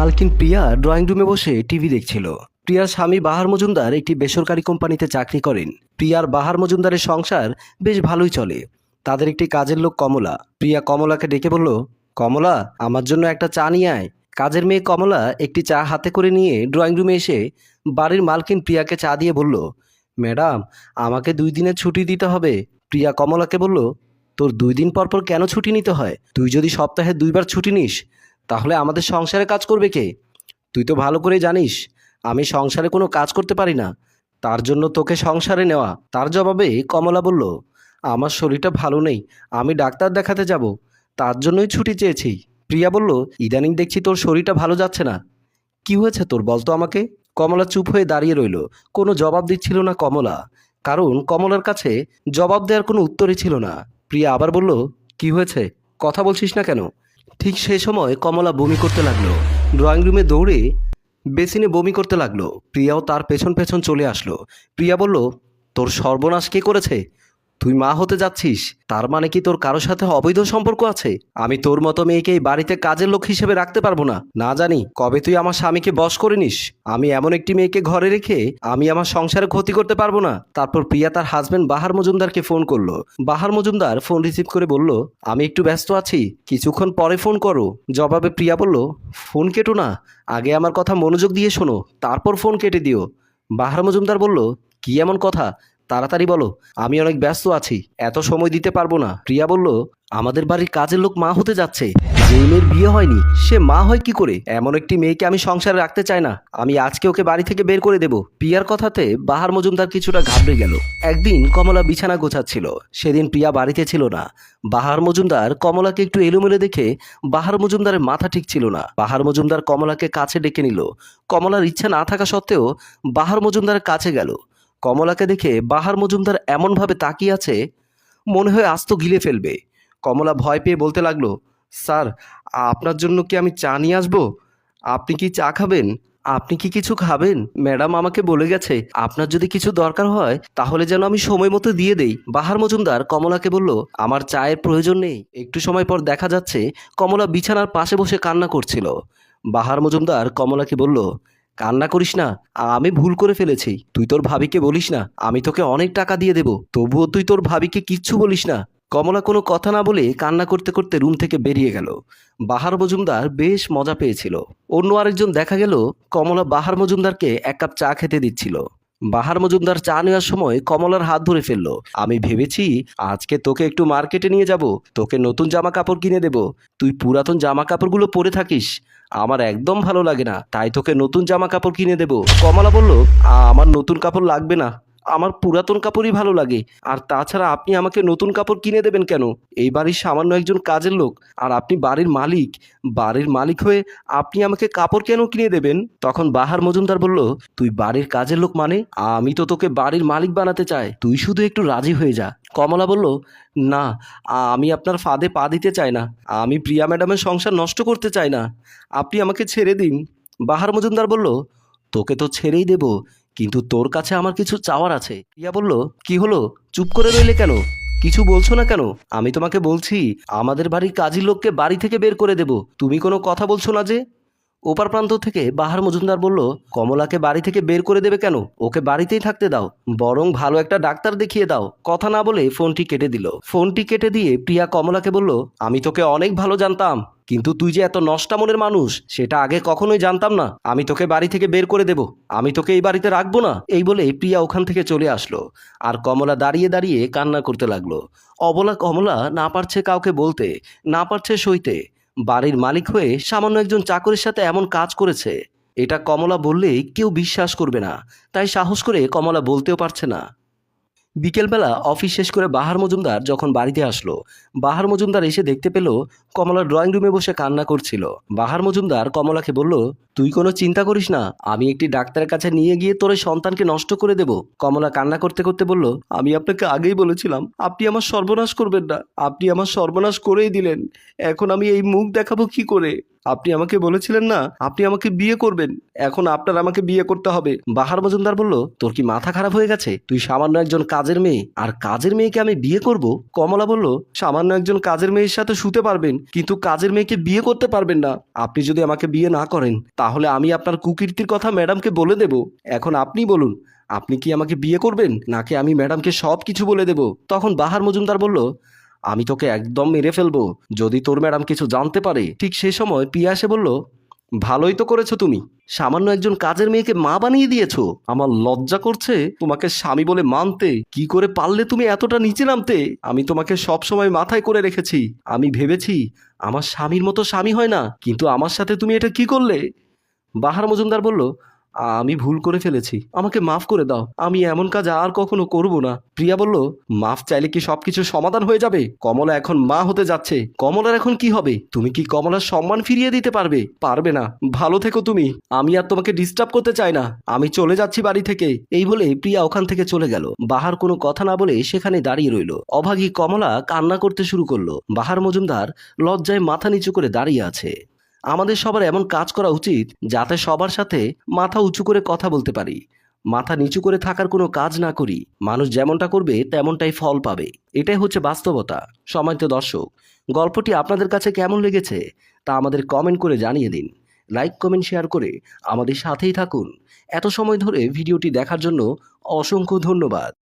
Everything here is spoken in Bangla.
মালকিন প্রিয়া ড্রয়িং রুমে বসে টিভি দেখছিল। প্রিয়ার স্বামী বাহার মজুমদার একটি বেসরকারি কোম্পানিতে চাকরি করেন। প্রিয়ার বাহার মজুমদারের সংসার বেশ ভালোই চলে। তাদের একটি কাজের লোক কমলা। প্রিয়া কমলাকে ডেকে বলল, কমলা, আমার জন্য একটা চা নিয়ে আয়। কাজের মেয়ে কমলা একটি চা হাতে করে নিয়ে ড্রয়িং রুমে এসে বাড়ির মালকিন প্রিয়াকে চা দিয়ে বলল, ম্যাডাম, আমাকে দুই দিনের ছুটি দিতে হবে। প্রিয়া কমলাকে বলল, তোর দুই দিন পর পর কেন ছুটি নিতে হয়? তুই যদি সপ্তাহে দুইবার ছুটি নিস তাহলে আমাদের সংসারে কাজ করবে কে? তুই তো ভালো করে জানিস, আমি সংসারে কোনো কাজ করতে পারি না। তার জন্য তোকে সংসারে নেওয়া। তার জবাবে কমলা বলল, আমার শরীরটা ভালো নেই, আমি ডাক্তার দেখাতে যাব। তার জন্যই ছুটি চেয়েছি। প্রিয়া বলল, ইদানিং দেখছি তোর শরীরটা ভালো যাচ্ছে না। কি হয়েছে তোর বলতো আমাকে? কমলা চুপ হয়ে দাঁড়িয়ে রইল। কোনো জবাব দিচ্ছিল না কমলা। কারণ কমলার কাছে জবাব দেওয়ার কোনো উত্তরই ছিল না। প্রিয়া আবার বলল, কি হয়েছে? কথা বলছিস না কেন? ঠিক সেই সময় কমলা বমি করতে লাগল। ড্রয়িং রুমে দৌড়ে বেসিনে বমি করতে লাগল। প্রিয়াও তার পেছন পেছন চলে আসলো। প্রিয়া বলল, তোর সর্বনাশ কে করেছে? তুই মা হতে যাচ্ছিস? তার মানে কি তোর কারোর সাথে অবৈধ সম্পর্ক আছে? আমি তোর মতো মেয়েকে এই বাড়িতে কাজের লোক হিসেবে রাখতে পারব না। না জানি, কবে তুই আমার স্বামীকে বশ করে নিস? আমি এমন একটি মেয়েকে ঘরে রেখে আমি আমার সংসারে ক্ষতি করতে পারব না। তারপর প্রিয়া তার হাজবেন্ড বাহার মজুমদারকে ফোন করল। বাহার মজুমদার ফোন রিসিভ করে বলল, আমি একটু ব্যস্ত আছি, কিছুক্ষণ পরে ফোন করো। জবাবে প্রিয়া বলল ফোন কেটো না, আগে আমার কথা মনোযোগ দিয়ে শোনো, তারপর ফোন কেটে দিও। বাহার মজুমদার বলল, কি এমন কথা? তাড়াতাড়ি বলো, আমি অনেক ব্যস্ত আছি, এত সময় দিতে পারব না। প্রিয়া বলল, আমাদের বাড়ির কাজের লোক মা হতে যাচ্ছে। যেই মেয়ের বিয়ে হয়নি, সে মা হয় কি করে? এমন একটি মেয়েকে আমি সংসারে রাখতে চাই না। আমি আজকে ওকে বাড়ি থেকে বের করে দেব। প্রিয়ার কথাতে বাহার মজুমদার কিছুটা ঘাবড়ে গেল। একদিন কমলা বিছানা গোছাচ্ছিল। সেদিন প্রিয়া বাড়িতে ছিল না। বাহার মজুমদার কমলাকে একটু এলোমেলো দেখে বাহার মজুমদারের মাথা ঠিক ছিল না। বাহার মজুমদার কমলাকে কাছে ডেকে নিল। কমলার ইচ্ছা না থাকা সত্ত্বেও বাহার মজুমদারের কাছে গেল। কমলাকে দেখে বাহার মজুমদার এমনভাবে তাকিয়ে আছে, মনে হয় আস্ত গিলে ফেলবে। কমলা ভয় পেয়ে বলতে লাগল, স্যার, আপনার জন্য কি আমি চা নিয়ে আসব? আপনি কি চা খাবেন? আপনি কি কিছু খাবেন? ম্যাডাম আমাকে বলে গেছে, আপনার যদি কিছু দরকার হয়, তাহলে যেন আমি সময় মতো দিয়ে দেই। বাহার মজুমদার কমলাকে বলল, আমার চায়ের প্রয়োজন নেই। একটু সময় পর দেখা যাচ্ছে, কমলা বিছানার পাশে বসে কান্না করছিল। বাহার মজুমদার কমলাকে বলল কান্না করিস না, আমি ভুল করে ফেলেছি। তুই তোর ভাবিকে বলিস না, আমি তোকে অনেক টাকা দিয়ে দেব, তবুও তুই তোর ভাবিকে কিচ্ছু বলিস না। কমলা কোনো কথা না বলে কান্না করতে করতে রুম থেকে বেরিয়ে গেল। বাহার মজুমদার বেশ মজা পেয়েছিল। অন্য আরেকজন দেখা গেল, কমলা বাহার মজুমদারকে এক কাপ চা খেতে দিচ্ছিল। বাহার মজুমদার চা নেওয়ার সময় কমলার হাত ধরে ফেলল। আমি ভেবেছি, আজকে তোকে একটু মার্কেটে নিয়ে যাব। তোকে নতুন জামা কাপড় কিনে দেব। তুই পুরাতন জামা কাপড়গুলো পরে থাকিস। আমার একদম ভালো লাগে না, তাই তোকে নতুন জামা কাপড় কিনে দেব। কমলা বলল আমার নতুন কাপড় লাগবে না। আমার পুরাতন কাপড়ই ভালো লাগে। আর তাছাড়া আপনি আমাকে নতুন কাপড় কিনে দেবেন কেন? এই বাড়ির সামান্য একজন কাজের লোক। আর আপনি বাড়ির মালিক। বাড়ির মালিক হয়ে আপনি আমাকে কাপড় কেন কিনে দেবেন? তখন বাহার মজুমদার বলল, তুই বাড়ির কাজের লোক মানে? আমি তো তোকে বাড়ির মালিক বানাতে চাই। তুই শুধু একটু রাজি হয়ে যা। কমলা বলল, না, আমি আপনার ফাঁদে পা দিতে চাই না। আমি প্রিয়া ম্যাডামের সংসার নষ্ট করতে চাই না। আপনি আমাকে ছেড়ে দিন। বাহার মজুমদার বলল, তোকে তো ছেড়েই দেব। কিন্তু তোর কাছে আমার কিছু চাওয়ার আছে। প্রিয়া বলল, কি হলো? চুপ করে রইলে কেন? কিছু বলছো না কেন? আমি তোমাকে বলছি, আমাদের বাড়ির কাজী লোককে বাড়ি থেকে বের করে দেব। তুমি কোনো কথা বলছো না যে? ওপার প্রান্ত থেকে বাহার মজুমদার বলল, কমলাকে বাড়ি থেকে বের করে দেবে কেন? ওকে বাড়িতেই থাকতে দাও। বরং ভালো একটা ডাক্তার দেখিয়ে দাও। কথা না বলে ফোনটি কেটে দিল। ফোনটি কেটে দিয়ে প্রিয়া কমলাকে বলল, আমি তোকে অনেক ভালো জানতাম। কিন্তু তুই যে এত নষ্টা মনের মানুষ, সেটা আগে কখনোই জানতাম না। আমি তোকে বাড়ি থেকে বের করে দেব। আমি তোকে এই বাড়িতে রাখব না। এই বলে প্রিয়া ওখান থেকে চলে আসলো। আর কমলা দাঁড়িয়ে দাঁড়িয়ে কান্না করতে লাগল। অবলা কমলা না পারছে কাউকে বলতে, না পারছে সইতে। বাড়ির মালিক হয়ে সামান্য একজন চাকরের সাথে এমন কাজ করেছে। এটা কমলা বললেই কেউ বিশ্বাস করবে না। তাই সাহস করে কমলা বলতেও পারছে না। বিকেলবেলা অফিস শেষ করে বাহার মজুমদার যখন বাড়িতে আসলো, বাহার মজুমদার এসে দেখতে পেল কমলা ড্রয়িং রুমে বসে কান্না করছিল। বাহার মজুমদার কমলাকে বলল, তুই কোনো চিন্তা করিস না, আমি একটি ডাক্তারের কাছে নিয়ে গিয়ে তোর সন্তানকে নষ্ট করে দেব। কমলা কান্না করতে করতে বলল, আমি আপনাকে আগেই বলেছিলাম, আপনি আমার সর্বনাশ করবেন না, আপনি আমার সর্বনাশ করেই দিলেন, এখন আমি এই মুখ দেখাবো কি করে? আপনি আমাকে বলেছিলেন না, আপনি আমাকে বিয়ে করবেন। এখন আপনার আমাকে বিয়ে করতে হবে। বাহার মজুমদার বলল, তোর কি মাথা খারাপ হয়ে গেছে? তুই সামান্য একজন কাজের মেয়ে। আর কাজের মেয়েকে আমি বিয়ে করব? কমলা বলল, সামান্য একজন কাজের মেয়ের সাথে শুতে পারবেন, কিন্তু কাজের মেয়েকে বিয়ে করতে পারবেন না। আপনি যদি আমাকে বিয়ে না করেন, তাহলে আমি আপনার কুকীর্তির কথা ম্যাডামকে বলে দেব। এখন আপনি বলুন, আপনি কি আমাকে বিয়ে করবেন? নাকি আমি ম্যাডামকে সব কিছু বলে দেব? তখন বাহার মজুমদার বলল আমি তোকে একদম মেরে ফেলব। যদি তোর ম্যাডাম কিছু জানতে পারে, ঠিক সেই সময় পিয়া এসে বলল, ভালোই তো করেছ তুমি। সামান্য একজন কাজের মেয়েকে মা বানিয়ে দিয়েছ। আমার লজ্জা করছে তোমাকে স্বামী বলে মানতে। কি করে পারলে তুমি এতটা নিচে নামতে? আমি তোমাকে সব সময় মাথায় করে রেখেছি। আমি ভেবেছি আমার স্বামীর মতো স্বামী হয় না, কিন্তু আমার সাথে তুমি এটা কি করলে? বাহার মজুমদার বলল আমি ভুল করে ফেলেছি। আমাকে মাফ করে দাও। আমি এমন কাজ আর কখনো করব না। প্রিয়া বলল, মাফ চাইলে কি সবকিছু সমাধান হয়ে যাবে? কমলা এখন মা হতে যাচ্ছে। কমলার এখন কি হবে? তুমি কি কমলার সম্মান ফিরিয়ে দিতে পারবে? পারবে না। ভালো থেকো তুমি। আমি আর তোমাকে ডিস্টার্ব করতে চাই না। আমি চলে যাচ্ছি বাড়ি থেকে। এই বলে প্রিয়া ওখান থেকে চলে গেল। বাহার কোনো কথা না বলে সেখানে দাঁড়িয়ে রইল। অভাগী কমলা কান্না করতে শুরু করল। বাহার মজুমদার লজ্জায় মাথা নিচু করে দাঁড়িয়ে আছে। আমাদের সবার এমন কাজ করা উচিত যাতে সবার সাথে মাথা উঁচু করে কথা বলতে পারি, মাথা নিচু করে থাকার কোনো কাজ না করি, মানুষ যেমনটা করবে তেমনটাই ফল পাবে। এটাই হচ্ছে বাস্তবতা। সময়ত দর্শক, গল্পটি আপনাদের কাছে কেমন লেগেছে তা আমাদের কমেন্ট করে জানিয়ে দিন। লাইক কমেন্ট শেয়ার করে আমাদের সাথেই থাকুন। এত সময় ধরে ভিডিওটি দেখার জন্য অসংখ্য ধন্যবাদ।